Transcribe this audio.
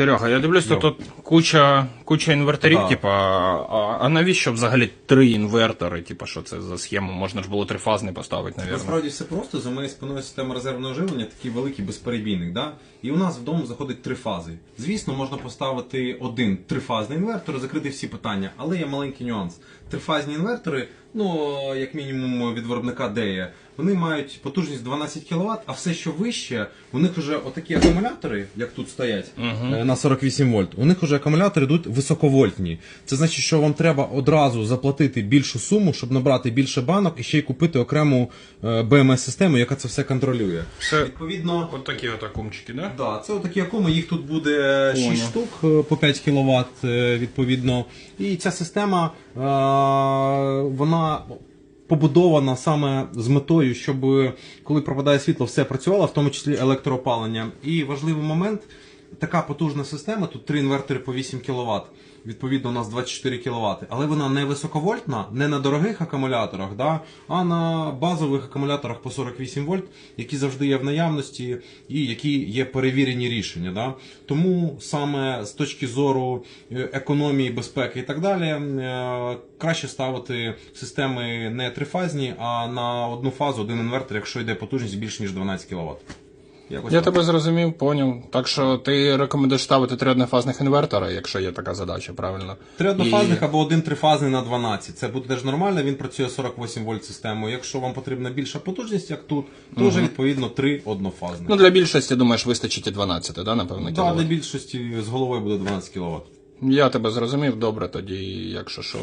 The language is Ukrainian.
Серега, я дивлюсь, тут, тут куча, куча інверторів, Да. типа, а, а навіщо взагалі три інвертори? Типа, що це за схема? Можна ж було трифазний поставити, навірно. Насправді все просто. За моєю спиною система резервного живлення, такий великий безперебійник. Да? І у нас вдома заходить три фази. Звісно, можна поставити один трифазний інвертор закрити всі питання, але є маленький нюанс. Трифазні інвертори, ну як мінімум від виробника Дея, вони мають потужність 12 кВт, а все, що вище, у них вже отакі акумулятори, як тут стоять, е, на 48 вольт. У них вже акумулятори йдуть високовольтні. Це значить, що вам треба одразу заплатити більшу суму, щоб набрати більше банок і ще й купити окрему БМС-систему, яка це все контролює. Це Відповідно, от такі от акумчики, да? Да, це отакі акуми, їх тут буде 6 Понял. штук е, по 5 кВт відповідно. І ця система е, вона побудована саме з метою, щоб коли пропадає світло, все працювало, в тому числі електроопалення. І важливий момент. Така потужна система, тут три інвертори по 8 кВт. Відповідно, у нас 24 кВт. Але вона не високовольтна, не на дорогих акумуляторах, да, а на базових акумуляторах по 48 вольт, які завжди є в наявності і які є перевірені рішення. Да. Тому саме з точки зору е, економії, безпеки і так далі, е, краще ставити системи не трифазні, а на одну фазу один інвертор, якщо йде потужність більше ніж 12 кВт. Якось Я так. тебе зрозумів, поняв. Так що ти рекомендуєш ставити три однофазних інвертора, якщо є така задача, правильно? Три однофазних І- або один трифазний на 12. Це буде теж нормально, він працює 48 вольт системою. Якщо вам потрібна більша потужність, як тут, то вже відповідно три однофазних. Ну, для більшості, думаєш, вистачить і 12, да, напевно, да, кіловат? для більшості з головою буде 12 кВт. Я тебе зрозумів, добре тоді, якщо що.